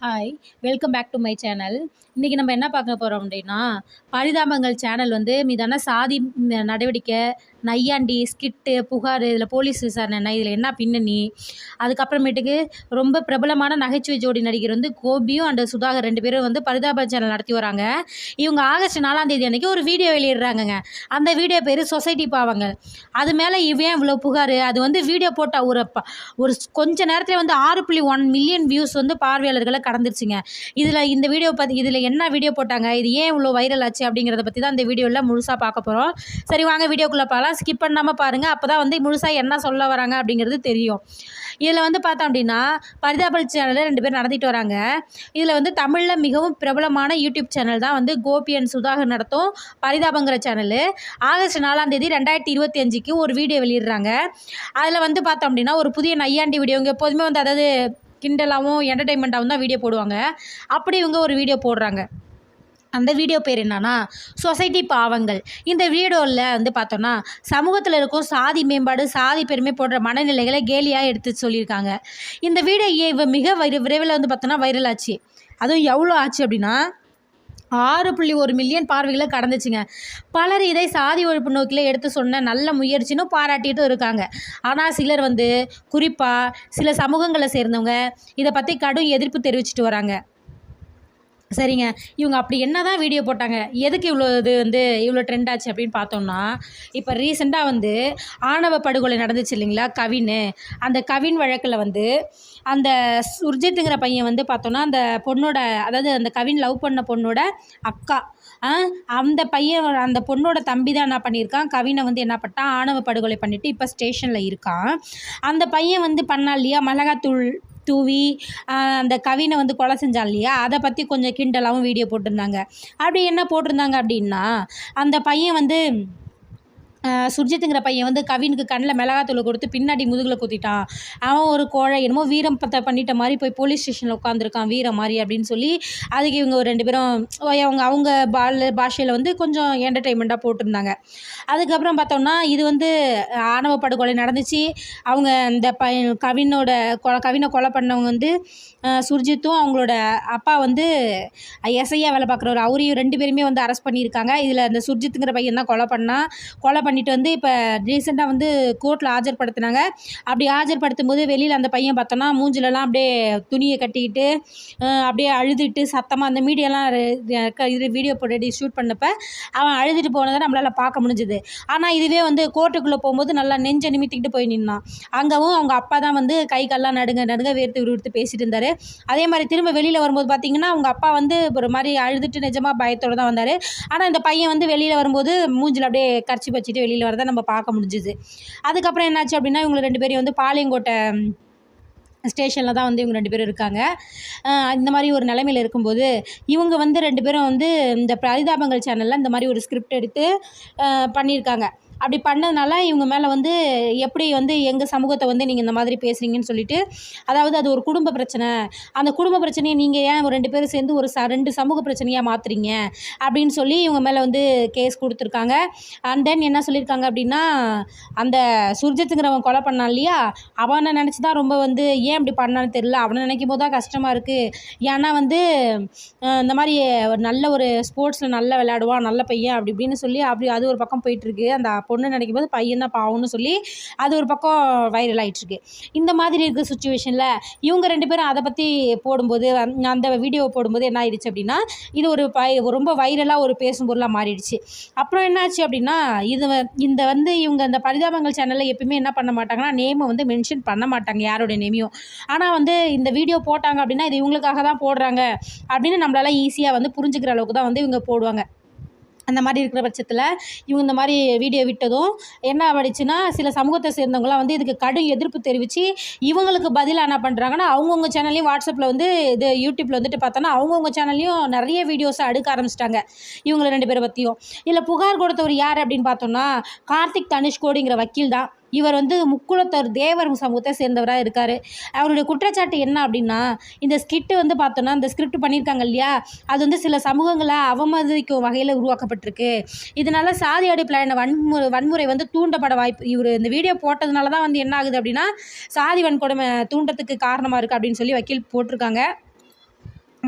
Hi welcome back to my channel இன்றைக்கி நம்ம என்ன பார்க்க போகிறோம் அப்படின்னா பரிதாபங்கள் சேனல் வந்து மீதான சாதி நடவடிக்கை நையாண்டி ஸ்கிட்டு புகார் இதில் போலீஸ் விசாரணை என்ன இதில் என்ன பின்னணி? அதுக்கப்புறமேட்டுக்கு ரொம்ப பிரபலமான நகைச்சுவை ஜோடி நடிகர் வந்து கோபியும் அண்ட் சுதாகர் ரெண்டு பேரும் வந்து பரிதாப சேனல் நடத்தி வராங்க. இவங்க ஆகஸ்ட் நாலாம் தேதி அன்றைக்கி ஒரு வீடியோ வெளியிடுறாங்கங்க. அந்த வீடியோ பேர் சொசைட்டி பாவங்க. அது மேலே இவன் இவ்வளோ புகார்? அது வந்து வீடியோ போட்ட ஒரு ப- ஒரு கொஞ்ச நேரத்தில் வந்து ஆறு புள்ளி ஒன் மில்லியன் வியூஸ் வந்து பார்வையாளர்களை கடந்துருச்சுங்க. இதில் இந்த வீடியோ பற்றி இதில் என்ன வீடியோ போட்டாங்க? இது ஏன் இவ்வளோ வைரல் ஆச்சு அப்படிங்கிறத பற்றி தான் இந்த வீடியோவில் முழுசாக பார்க்க போகிறோம் சரி வாங்க வீடியோக்குள்ளே பார்க்கலாம் ஸ்கிப் பண்ணாமல் பாருங்கள் அப்போ தான் வந்து முழுசாக என்ன சொல்ல வராங்க அப்படிங்கிறது தெரியும். இதில் வந்து பார்த்தோம் அப்படின்னா பரிதாபல் சேனலில் ரெண்டு பேர் நடத்திட்டு வராங்க. இதில் வந்து தமிழில் மிகவும் பிரபலமான யூடியூப் சேனல் தான் வந்து அண்ட் சுதாகர் நடத்தும் பரிதாபங்கிற சேனலு ஆகஸ்ட் நாலாம் தேதி ரெண்டாயிரத்தி இருபத்தி அஞ்சுக்கு ஒரு வீடியோ வெளியிடுறாங்க. அதில் வந்து பார்த்தோம் அப்படின்னா ஒரு புதிய நையாண்டி வீடியோ இங்கே எப்போதுமே வந்து அதாவது கிண்டலாகவும் என்டர்டைன்மெண்ட்டாகவும் தான் வீடியோ போடுவாங்க. அப்படி இவங்க ஒரு வீடியோ போடுறாங்க. அந்த வீடியோ பேர் என்னன்னா சொசைட்டி பாவங்கள் இந்த வீடியோவில் வந்து பார்த்தோன்னா சமூகத்தில் இருக்கும் சாதி மேம்பாடு சாதி பெருமை போன்ற மனநிலைகளை கேலியாக எடுத்து சொல்லியிருக்காங்க. இந்த வீடியோ இவ மிக விரை விரைவில் வந்து பார்த்தோன்னா வைரல் ஆச்சு? அதுவும் எவ்வளோ ஆச்சு அப்படின்னா ஆறு புள்ளி ஒரு மில்லியன் பார்வைகளை கடந்துச்சுங்க. பலர் இதை சாதி ஒழிப்பு நோக்கில் எடுத்து சொன்ன நல்ல முயற்சின்னு பாராட்டிட்டும் இருக்காங்க. ஆனால் சிலர் வந்து குறிப்பாக சில சமூகங்களை சேர்ந்தவங்க இதை பற்றி கடும் எதிர்ப்பு தெரிவிச்சிட்டு வராங்க. சரிங்க. இவங்க அப்படி என்ன தான் வீடியோ போட்டாங்க? எதுக்கு இவ்வளோ இது வந்து இவ்வளோ ட்ரெண்ட் ஆச்சு அப்படின்னு பார்த்தோம்னா இப்போ ரீசெண்டாக வந்து ஆணவ படுகொலை நடந்துச்சு இல்லைங்களா? கவின் அந்த கவின் வழக்கில் வந்து அந்த சுர்ஜித்துங்கிற பையன் வந்து பார்த்தோன்னா அந்த பொண்ணோட அதாவது அந்த கவின் லவ் பண்ண பொண்ணோட அக்கா. ஆ, அந்த பையன் அந்த பொண்ணோட தம்பி தான் என்ன பண்ணியிருக்கான்? கவினை வந்து என்ன பண்ணிட்டான்? ஆணவ படுகொலை பண்ணிவிட்டு இப்போ ஸ்டேஷனில் இருக்கான். அந்த பையன் வந்து பண்ணா இல்லையா? மிளகாத்தூள் தூவி அந்த கவினை வந்து கொலை செஞ்சான் இல்லையா? அதை பற்றி கொஞ்சம் கிண்டலாகவும் வீடியோ போட்டிருந்தாங்க. அப்படி என்ன போட்டிருந்தாங்க அப்படின்னா அந்த பையன் வந்து சுர்ஜித்துங்கிற பையன் வந்து கவினுக்கு கண்ணில் மிளகாத்தூளை கொடுத்து பின்னாடி முதுகில் குத்திட்டான். அவன் ஒரு கோழை என்னமோ வீரம் பத்த பண்ணிட்ட மாதிரி போய் போலீஸ் ஸ்டேஷனில் உட்காந்துருக்கான் வீரம் மாதிரி அப்படின்னு சொல்லி அதுக்கு இவங்க ஒரு ரெண்டு பேரும் அவங்க அவங்க பால பாஷையில் வந்து கொஞ்சம் என்டர்டெயின்மெண்ட்டாக போட்டிருந்தாங்க. அதுக்கப்புறம் பார்த்தோம்னா இது வந்து ஆணவ படுகொலை நடந்துச்சு. அவங்க இந்த ப கவினோட கொலை கவினை கொலை பண்ணவங்க வந்து சுர்ஜித்தும் அவங்களோட அப்பா வந்து எஸ்ஐயா வேலை பார்க்குறவர். அவரையும் ரெண்டு பேருமே வந்து அரெஸ்ட் பண்ணியிருக்காங்க. இதில் அந்த சுர்ஜித்துங்கிற பையன் தான் கொலை பண்ணா. கொலை பண்ணிட்டு வந்து இப்போ ரீசெண்டாக வந்து கோர்ட்டில் ஆஜர்படுத்தினாங்க. அப்படி ஆஜர்படுத்தும் போது வெளியில் அந்த பையன் பார்த்தோன்னா மூஞ்சிலலாம் அப்படியே துணியை கட்டிக்கிட்டு அப்படியே அழுதுட்டு சத்தமாக அந்த மீடியாலாம் இது வீடியோ போட்டு ஷூட் பண்ணப்ப அவன் அழுதுட்டு போனதை நம்மளால் பார்க்க முடிஞ்சுது. ஆனால் இதுவே வந்து கோர்ட்டுக்குள்ளே போகும்போது நல்லா நெஞ்சை நிமித்திக்கிட்டு போய் நின்னான். அங்கேவும் அவங்க அப்பா தான் வந்து கை கால்லாம் நடுங்க நடுங்க வேர்த்து விடுத்து பேசிட்டு இருந்தார். அதே மாதிரி திரும்ப வெளியில் வரும்போது பார்த்தீங்கன்னா அவங்க அப்பா வந்து ஒரு மாதிரி அழுதுட்டு நிஜமாக பயத்தோடு தான் வந்தார். ஆனால் இந்த பையன் வந்து வெளியில் வரும்போது மூஞ்சில் அப்படியே கரைச்சி வச்சுட்டு வெளியில் வரதை நம்ம பார்க்க முடிஞ்சுது. அதுக்கப்புறம் என்னாச்சு அப்படின்னா இவங்க ரெண்டு பேரையும் வந்து பாளையங்கோட்டை ஸ்டேஷனில் தான் வந்து இவங்க ரெண்டு பேரும் இருக்காங்க. இந்த மாதிரி ஒரு நிலைமையில் இருக்கும்போது இவங்க வந்து ரெண்டு பேரும் வந்து இந்த பரிதாபங்கள் சேனலில் இந்த மாதிரி ஒரு ஸ்கிரிப்ட் எடுத்து பண்ணியிருக்காங்க. அப்படி பண்ணதுனால இவங்க மேலே வந்து எப்படி வந்து எங்கள் சமூகத்தை வந்து நீங்கள் இந்த மாதிரி பேசுகிறீங்கன்னு சொல்லிட்டு அதாவது அது ஒரு குடும்ப பிரச்சனை. அந்த குடும்ப பிரச்சனையை நீங்கள் ஏன் ரெண்டு பேரும் சேர்ந்து ஒரு ச ரெண்டு சமூக பிரச்சனையாக மாற்றுறீங்க அப்படின்னு சொல்லி இவங்க மேலே வந்து கேஸ் கொடுத்துருக்காங்க. அண்ட் தென் என்ன சொல்லியிருக்காங்க அப்படின்னா அந்த சுர்ஜித்துங்கிறவன் கொலை பண்ணான் இல்லையா? அவனை நினச்சி தான் ரொம்ப வந்து ஏன் இப்படி பண்ணான்னு தெரில அவனை நினைக்கும் போது தான் கஷ்டமாக இருக்குது ஏன்னா வந்து இந்த மாதிரி ஒரு நல்ல ஒரு ஸ்போர்ட்ஸில் நல்லா விளையாடுவான் நல்ல பையன் அப்படி இப்படின்னு சொல்லி அப்படி அது ஒரு பக்கம் போயிட்டுருக்கு அந்த பொண்ணு நினைக்கும் போது பையன் தான் பாவம்னு சொல்லி அது ஒரு பக்கம் வைரல் ஆகிட்டுருக்கு இந்த மாதிரி இருக்கிற சுச்சுவேஷனில் இவங்க ரெண்டு பேரும் அதை பற்றி போடும்போது அந்த- வீடியோ போடும்போது என்ன ஆயிடுச்சு அப்படின்னா இது ஒரு பை ரொம்ப வைரலாக ஒரு பேசும் பொருளாக மாறிடுச்சு. அப்புறம் என்னாச்சு அப்படின்னா இது வ- இந்த வந்து இவங்க அந்த பரிதாபங்கள் சேனலில் எப்பயுமே என்ன பண்ண மாட்டாங்கன்னா நேமை வந்து மென்ஷன் பண்ண மாட்டாங்க யாரோட நேமையும் ஆனால் வந்து இந்த வீடியோ போட்டாங்க அப்படின்னா இது இவங்களுக்காக தான் போடுறாங்க அப்படின்னு நம்மளால ஈஸியாக வந்து புரிஞ்சுக்கிற அளவுக்கு தான் வந்து இவங்க போடுவாங்க. அந்த மாதிரி இருக்கிற பட்சத்தில் இவங்க இந்த மாதிரி வீடியோ விட்டதும் என்ன ஆகிடுச்சுன்னா சில சமூகத்தை சேர்ந்தவங்களாம் வந்து இதுக்கு கடும் எதிர்ப்பு தெரிவித்து இவங்களுக்கு பதிலாக என்ன பண்ணுறாங்கன்னா அவங்கவுங்க சேனல்லையும் வாட்ஸ்அப்பில் வந்து இது யூடியூப்பில் வந்துட்டு பார்த்தோன்னா அவங்கவுங்க சேனல்லையும் நிறைய வீடியோஸை அடுக்க ஆரம்பிச்சிட்டாங்க இவங்களை ரெண்டு பேரை பற்றியும் இல்லை புகார் கொடுத்தவர் யார் அப்படின்னு பார்த்தோம்னா கார்த்திக் தனுஷ்கோடிங்கிற வக்கீல் தான். இவர் வந்து முக்குளத்தோர் தேவர் சமூகத்தை சேர்ந்தவராக இருக்கார். அவருடைய குற்றச்சாட்டு என்ன அப்படின்னா இந்த ஸ்கிட்டு வந்து பார்த்தோன்னா இந்த ஸ்கிரிப்ட் பண்ணியிருக்காங்க இல்லையா? அது வந்து சில சமூகங்களை அவமதிக்கும் வகையில் உருவாக்கப்பட்டிருக்கு. இதனால சாதி அடிப்படையான வன்முறை வன்முறை வந்து தூண்டப்பட வாய்ப்பு இவர் இந்த வீடியோ போட்டதுனால தான் வந்து என்ன ஆகுது அப்படின்னா சாதி வன்கொடுமை தூண்டத்துக்கு காரணமாக இருக்குது அப்படின்னு சொல்லி வக்கீல் போட்டிருக்காங்க.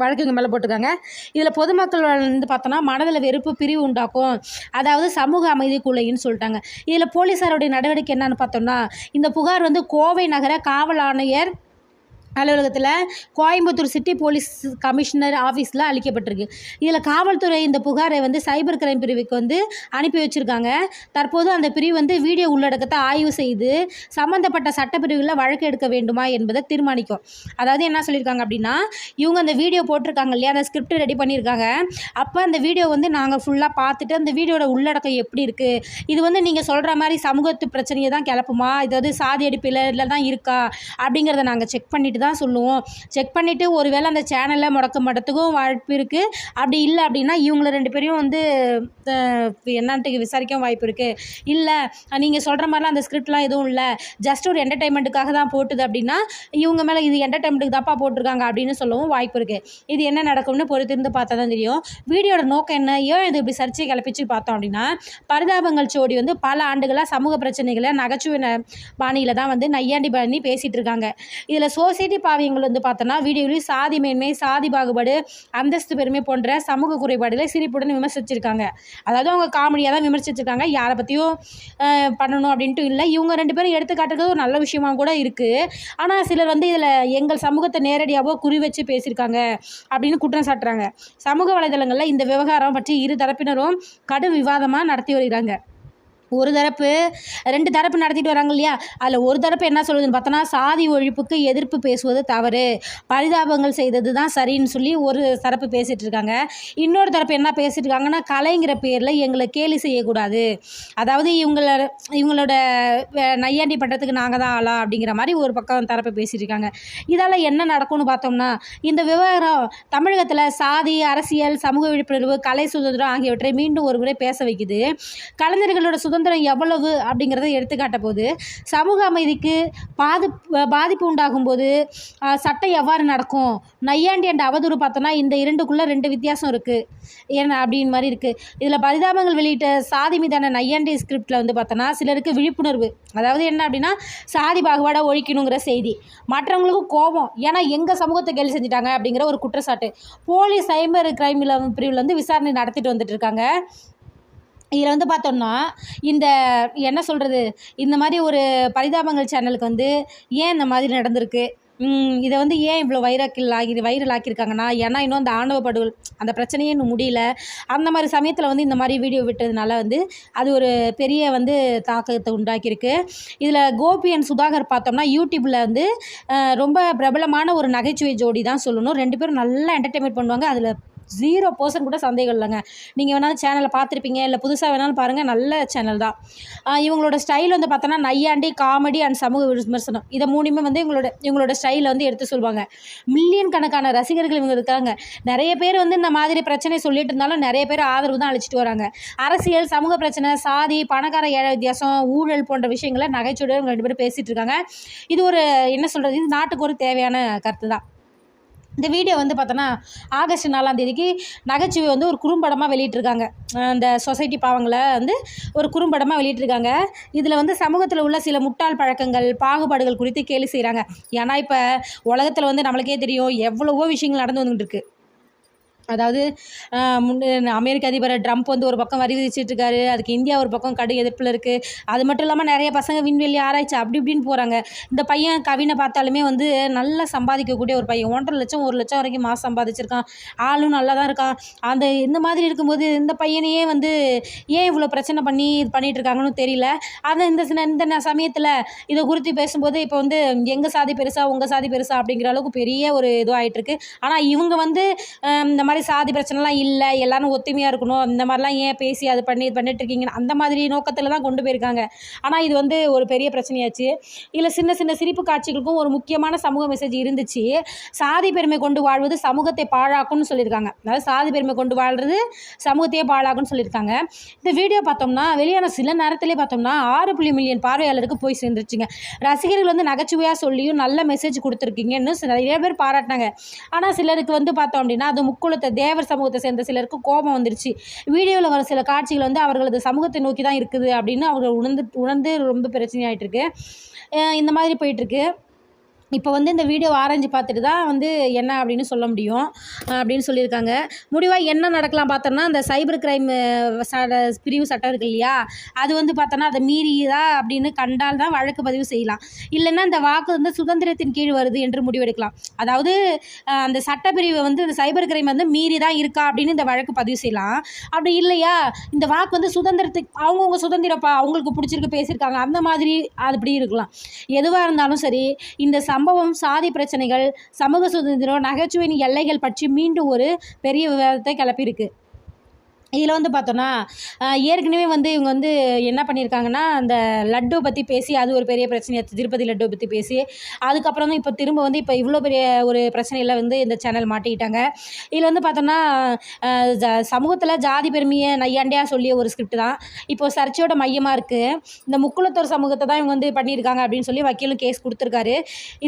வழக்குங்க மேலே போட்டிருக்காங்க. இதில் பொதுமக்கள் வந்து பார்த்தோன்னா மனதில் வெறுப்பு பிரிவு உண்டாக்கும். அதாவது சமூக அமைதிக்குள்ளைன்னு சொல்லிட்டாங்க. இதில் போலீஸாருடைய நடவடிக்கை என்னன்னு பார்த்தோம்னா இந்த புகார் வந்து கோவை நகர காவல் ஆணையர் அலுவலகத்தில் கோயம்புத்தூர் சிட்டி போலீஸ் கமிஷனர் ஆஃபீஸில் அளிக்கப்பட்டிருக்கு. இதில் காவல்துறை இந்த புகாரை வந்து சைபர் கிரைம் பிரிவுக்கு வந்து அனுப்பி வச்சுருக்காங்க. தற்போது அந்த பிரிவு வந்து வீடியோ உள்ளடக்கத்தை ஆய்வு செய்து சம்மந்தப்பட்ட சட்டப்பிரிவில் வழக்கு எடுக்க வேண்டுமா என்பதை தீர்மானிக்கும். அதாவது என்ன சொல்லியிருக்காங்க அப்படின்னா இவங்க அந்த வீடியோ போட்டிருக்காங்க இல்லையா? அந்த ஸ்கிரிப்ட் ரெடி பண்ணியிருக்காங்க. அப்போ அந்த வீடியோ வந்து நாங்கள் ஃபுல்லாக பார்த்துட்டு அந்த வீடியோட உள்ளடக்கம் எப்படி இருக்குது இது வந்து நீங்கள் சொல்கிற மாதிரி சமூகத்து பிரச்சனையை தான் கிளப்புமா? இதாவது சாதி அடிப்படையில் தான் இருக்கா? அப்படிங்கிறத நாங்கள் செக் பண்ணிட்டு தான் சொல்லுவோம். செக் பண்ணிவிட்டு ஒருவேளை அந்த சேனலை முடக்க மாட்டத்துக்கும் வாய்ப்பு இருக்குது அப்படி இல்லை அப்படின்னா இவங்கள ரெண்டு பேரையும் வந்து என்னான்ட்டு விசாரிக்கவும் வாய்ப்பு இருக்குது இல்லை நீங்கள் சொல்கிற மாதிரிலாம் அந்த ஸ்கிரிப்ட்லாம் எதுவும் இல்லை. ஜஸ்ட் ஒரு என்டர்டைன்மெண்ட்டுக்காக தான் போட்டுது அப்படின்னா இவங்க மேலே இது என்டர்டைன்மெண்ட்டுக்கு தப்பாக போட்டிருக்காங்க அப்படின்னு சொல்லவும் வாய்ப்பு இருக்குது இது என்ன நடக்கும்னு பொறுத்திருந்து பார்த்தா தான் தெரியும். வீடியோட நோக்கம் என்ன? ஏன் இது இப்படி சர்ச்சை கிளப்பிச்சு பார்த்தோம் அப்படின்னா பரிதாபங்கள் ஜோடி வந்து பல ஆண்டுகளாக சமூக பிரச்சனைகளை நகைச்சுவை ந- பாணியில் தான் வந்து நையாண்டி பண்ணி பேசிகிட்டு இருக்காங்க. இதில் சோசியல் சோசியட்டி பாவியங்கள் வந்து பார்த்தோன்னா வீடியோவில் சாதி மேன்மை சாதி பாகுபாடு அந்தஸ்து பெருமை போன்ற சமூக குறைபாடுகளை சிரிப்புடன் விமர்சிச்சிருக்காங்க. அதாவது அவங்க காமெடியாக தான் விமர்சிச்சிருக்காங்க. யாரை பற்றியும் பண்ணணும் அப்படின்ட்டு இல்லை. இவங்க ரெண்டு பேரும் எடுத்துக்காட்டுறது ஒரு நல்ல விஷயமா கூட இருக்குது ஆனால் சிலர் வந்து இதில் எங்கள் சமூகத்தை நேரடியாகவோ குறி வச்சு பேசியிருக்காங்க அப்படின்னு குற்றம் சாட்டுறாங்க. சமூக வலைதளங்களில் இந்த விவகாரம் பற்றி இரு தரப்பினரும் கடும் விவாதமாக நடத்தி வருகிறாங்க. ஒரு தரப்பு ரெண்டு தரப்பு நடத்திட்டு வராங்க இல்லையா? அதில் ஒரு தரப்பு என்ன சொல்லுதுன்னு பார்த்தோன்னா சாதி ஒழிப்புக்கு எதிர்ப்பு பேசுவது தவறு. பரிதாபங்கள் செய்தது தான் சரின்னு சொல்லி ஒரு தரப்பு பேசிகிட்டு இருக்காங்க. இன்னொரு தரப்பு என்ன பேசிட்டு இருக்காங்கன்னா கலைங்கிற பேரில் எங்களை கேலி செய்யக்கூடாது. அதாவது இவங்களோட இவங்களோட நையாண்டி பண்ணுறதுக்கு நாங்கள் தான் ஆளா அப்படிங்கிற மாதிரி ஒரு பக்கம் தரப்பு பேசிட்டு இருக்காங்க. இதால் என்ன நடக்கும்னு பார்த்தோம்னா இந்த விவகாரம் தமிழகத்தில் சாதி அரசியல் சமூக விழிப்புணர்வு கலை சுதந்திரம் ஆகியவற்றை மீண்டும் ஒரு முறை பேச வைக்குது. கலைஞர்களோட சுதந்திரம் சுதந்திரம் எவ்வளவு அப்படிங்கிறத எடுத்துக்காட்ட போது சமூக அமைதிக்கு பாது பாதிப்பு உண்டாகும் போது சட்டம் எவ்வாறு நடக்கும்? நையாண்டி அண்ட் அவதூறு பார்த்தோன்னா இந்த இரண்டுக்குள்ளே ரெண்டு வித்தியாசம் இருக்குது ஏன்னா அப்படின்னு மாதிரி இருக்குது இதில் பரிதாபங்கள் வெளியிட்ட சாதி மீதான நையாண்டி ஸ்கிரிப்டில் வந்து பார்த்தோன்னா சிலருக்கு விழிப்புணர்வு அதாவது என்ன அப்படின்னா சாதி பாகுபாடை ஒழிக்கணுங்கிற செய்தி. மற்றவங்களுக்கும் கோபம் ஏன்னா எங்கள் சமூகத்தை கேள்வி செஞ்சுட்டாங்க அப்படிங்கிற ஒரு குற்றச்சாட்டு. போலீஸ் சைபர் கிரைமில் பிரிவில் வந்து விசாரணை நடத்திட்டு வந்துட்டு இருக்காங்க. இதில் வந்து பார்த்தோம்னா இந்த என்ன சொல்கிறது இந்த மாதிரி ஒரு பரிதாபங்கள் சேனலுக்கு வந்து ஏன் இந்த மாதிரி நடந்திருக்கு? இதை வந்து ஏன் இவ்வளோ வைரக்கில் ஆகி வைரல் ஆக்கியிருக்காங்கன்னா ஏன்னா இன்னும் அந்த ஆணவ அந்த பிரச்சனையே இன்னும் முடியல. அந்த மாதிரி சமயத்தில் வந்து இந்த மாதிரி வீடியோ விட்டதுனால வந்து அது ஒரு பெரிய வந்து தாக்கத்தை உண்டாக்கியிருக்கு. இதில் கோபி அண்ட் சுதாகர் பார்த்தோம்னா யூடியூப்பில் வந்து ரொம்ப பிரபலமான ஒரு நகைச்சுவை ஜோடி தான் சொல்லணும். ரெண்டு பேரும் நல்லா என்டர்டைன்மெண்ட் பண்ணுவாங்க. அதில் ஜீரோ பர்சன்ட் கூட சந்தேகம் இல்லைங்க. நீங்கள் வேணாலும் சேனலை பார்த்துருப்பீங்க இல்லை புதுசாக வேணாலும் பாருங்கள் நல்ல சேனல் தான். இவங்களோட ஸ்டைல் வந்து பார்த்தோன்னா நையாண்டி காமெடி அண்ட் சமூக விமர்சனம். இதை மூணுமே வந்து இவங்களோட இவங்களோட ஸ்டைலை வந்து எடுத்து சொல்லுவாங்க. மில்லியன் கணக்கான ரசிகர்கள் இவங்க இருக்காங்க. நிறைய பேர் வந்து இந்த மாதிரி பிரச்சனை சொல்லிட்டு இருந்தாலும் நிறைய பேர் ஆதரவு தான் அழிச்சிட்டு வராங்க. அரசியல் சமூக பிரச்சனை சாதி பணக்கார ஏழை வித்தியாசம் ஊழல் போன்ற விஷயங்களை நகைச்சுவையோடு இவங்க ரெண்டு பேரும் பேசிகிட்டு இருக்காங்க. இது ஒரு என்ன சொல்கிறது இது நாட்டுக்கு ஒரு தேவையான கருத்து தான். இந்த வீடியோ வந்து பார்த்தோன்னா ஆகஸ்ட் நாலாம் தேதிக்கு நகைச்சுவை வந்து ஒரு குறும்படமாக வெளியிட்ருக்காங்க அந்த சொசைட்டி பாவங்களை வந்து ஒரு குறும்படமாக வெளியிட்டிருக்காங்க. இதில் வந்து சமூகத்தில் உள்ள சில முட்டாள் பழக்கங்கள் பாகுபாடுகள் குறித்து கேலி செய்கிறாங்க ஏன்னா இப்போ உலகத்தில் வந்து நம்மளுக்கே தெரியும் எவ்வளவோ விஷயங்கள் நடந்து வந்துட்டு அதாவது முன் அமெரிக்க அதிபர் ட்ரம்ப் வந்து ஒரு பக்கம் வரி விதிச்சிட்டு இருக்காரு அதுக்கு இந்தியா ஒரு பக்கம் கடு எதிர்ப்பில் இருக்குது அது மட்டும் இல்லாமல் நிறைய பசங்க விண்வெளி ஆராய்ச்சி அப்படி இப்படின்னு போகிறாங்க இந்த பையன் கவினை பார்த்தாலுமே வந்து நல்லா சம்பாதிக்கக்கூடிய ஒரு பையன். ஒன்றரை லட்சம் ஒரு லட்சம் வரைக்கும் மாதம் சம்பாதிச்சிருக்கான். ஆளும் நல்லா தான் இருக்கான். அந்த இந்த மாதிரி இருக்கும்போது இந்த பையனையே வந்து ஏன் இவ்வளோ பிரச்சனை பண்ணி இது பண்ணிகிட்டு இருக்காங்கன்னு தெரியல. ஆனால் இந்த சின்ன இந்த சமயத்தில் இதை குறித்து பேசும்போது இப்போ வந்து எங்கள் சாதி பெருசா உங்கள் சாதி பெருசா அப்படிங்கிற அளவுக்கு பெரிய ஒரு இதுவாகிட்டு இருக்கு. ஆனால் இவங்க வந்து இந்த மாதிரி சாதி பிரச்சனைலாம் இல்லை எல்லாரும் ஒத்துமையாக இருக்கணும் இந்த மாதிரிலாம் ஏன் பேசி அது பண்ணி இது பண்ணிட்டு இருக்கீங்க அந்த மாதிரி நோக்கத்தில் தான் கொண்டு போயிருக்காங்க. ஆனால் இது வந்து ஒரு பெரிய பிரச்சனையாச்சு. இதில் சின்ன சின்ன சிரிப்பு காட்சிகளுக்கும் ஒரு முக்கியமான சமூக மெசேஜ் இருந்துச்சு. சாதி பெருமை கொண்டு வாழ்வது சமூகத்தை பாழாக்கும்னு சொல்லியிருக்காங்க. அதாவது சாதி பெருமை கொண்டு வாழ்றது சமூகத்தையே பாழாக்கும்னு சொல்லியிருக்காங்க. இந்த வீடியோ பார்த்தோம்னா வெளியான சில நேரத்திலே பார்த்தோம்னா ஆறு புள்ளி மில்லியன் பார்வையாளருக்கு போய் சேர்ந்துருச்சுங்க. ரசிகர்கள் வந்து நகைச்சுவையாக சொல்லியும் நல்ல மெசேஜ் கொடுத்துருக்கீங்கன்னு நிறைய பேர் பாராட்டினாங்க. ஆனால் சிலருக்கு வந்து பார்த்தோம் அப்படின்னா அது முக்குளத்தை தேவர் சமூகத்தை சேர்ந்த சிலருக்கு கோபம் வந்துருச்சு. வீடியோவில் வர சில காட்சிகள் வந்து அவர்களது சமூகத்தை நோக்கி தான் இருக்குது அப்படின்னு அவர்கள் உணர்ந்து உணர்ந்து ரொம்ப பிரச்சனையாயிட்டு இருக்கு இந்த மாதிரி போயிட்டுருக்கு. இப்போ வந்து இந்த வீடியோ ஆராய்ஞ்சு பார்த்துட்டு தான் வந்து என்ன அப்படின்னு சொல்ல முடியும் அப்படின்னு சொல்லியிருக்காங்க. முடிவாக என்ன நடக்கலாம் பார்த்தோம்னா அந்த சைபர் கிரைம் பிரிவு சட்டம் இருக்கு இல்லையா? அது வந்து பார்த்தோன்னா அதை மீறியதா அப்படின்னு கண்டால் தான் வழக்கு பதிவு செய்யலாம். இல்லைன்னா இந்த வாக்கு வந்து சுதந்திரத்தின் கீழ் வருது என்று முடிவெடுக்கலாம். அதாவது அந்த சட்டப்பிரிவை வந்து இந்த சைபர் கிரைம் வந்து மீறி தான் இருக்கா அப்படின்னு இந்த வழக்கு பதிவு செய்யலாம். அப்படி இல்லையா? இந்த வாக்கு வந்து சுதந்திரத்துக்கு அவங்கவுங்க சுதந்திரப்பா அவங்களுக்கு பிடிச்சிருக்கு பேசியிருக்காங்க அந்த மாதிரி அது அப்படி இருக்கலாம். எதுவாக இருந்தாலும் சரி இந்த சம்பவம் சாதி பிரச்சனைகள் சமூக சுதந்திரம் நகைச்சுவையின் எல்லைகள் பற்றி மீண்டும் ஒரு பெரிய விவாதத்தை கிளப்பியிருக்கு. இதில் வந்து பார்த்தோன்னா ஏற்கனவே வந்து இவங்க வந்து என்ன பண்ணியிருக்காங்கன்னா அந்த லட்டு பற்றி பேசி அது ஒரு பெரிய பிரச்சனையாக திருப்பதி லட்டு பற்றி பேசி அதுக்கப்புறம் இப்போ திரும்ப வந்து இப்போ இவ்வளோ பெரிய ஒரு பிரச்சனையில் வந்து இந்த சேனல் மாட்டிக்கிட்டாங்க. இதில் வந்து பார்த்தோன்னா சமூகத்தில் ஜாதி பெருமையை நையாண்டியாக சொல்லிய ஒரு ஸ்கிரிப்ட் தான். இப்போ சர்ச்சையோட மையமாக இருக்குது இந்த முக்குளத்தோர் சமூகத்தை தான் இவங்க வந்து பண்ணியிருக்காங்க அப்படின்னு சொல்லி வக்கீலும் கேஸ் கொடுத்துருக்காரு.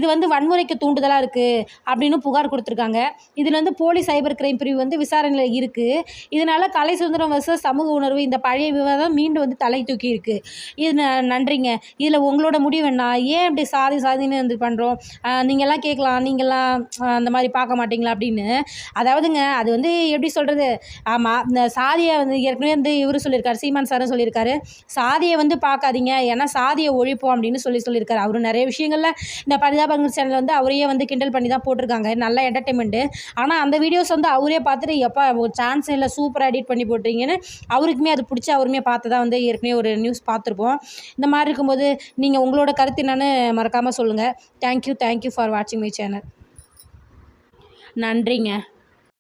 இது வந்து வன்முறைக்கு தூண்டுதலாக இருக்குது அப்படின்னு புகார் கொடுத்துருக்காங்க. இதில் வந்து போலீஸ் சைபர் கிரைம் பிரிவு வந்து விசாரணையில் இருக்குது இதனால் கலை சுதந்திரம் வர்சஸ் சமூக உணர்வு இந்த பழைய விவாதம் மீண்டும் வந்து தலை தூக்கி இருக்கு. இது ந- நன்றிங்க. இதில் உங்களோட முடிவு என்ன? ஏன் இப்படி சாதி சாதின்னு வந்து பண்ணுறோம் நீங்கள்லாம் கேட்கலாம். நீங்கள்லாம் அந்த மாதிரி பார்க்க மாட்டீங்களா அப்படின்னு. அதாவதுங்க அது வந்து எப்படி சொல்கிறது ஆமாம் இந்த சாதியை வந்து ஏற்கனவே வந்து இவர் சொல்லியிருக்காரு சீமான் சாரும் சொல்லியிருக்காரு. சாதியை வந்து பார்க்காதீங்க. ஏன்னா சாதியை ஒழிப்போம் அப்படின்னு சொல்லி சொல்லியிருக்காரு. அவரும் நிறைய விஷயங்களில் இந்த பரிதாபங்கள் சேனல் வந்து அவரையே வந்து கிண்டல் பண்ணி தான் போட்டிருக்காங்க. நல்ல என்டர்டைன்மெண்ட்டு ஆனால் அந்த வீடியோஸ் வந்து அவரே பார்த்துட்டு எப்போ சான்ஸ் இல்லை சூப்பராக எடிட் பண்ணி போட்டிருக்கீங்கன்னு அவருக்குமே அது பிடிச்சி அவருமே பார்த்து தான் வந்து ஏற்கனவே ஒரு நியூஸ் பார்த்துருப்போம். இந்த மாதிரி இருக்கும்போது நீங்கள் உங்களோட கருத்து என்னன்னு மறக்காமல் சொல்லுங்கள் thank you thank you for வாட்சிங் மை சேனல் நன்றிங்க.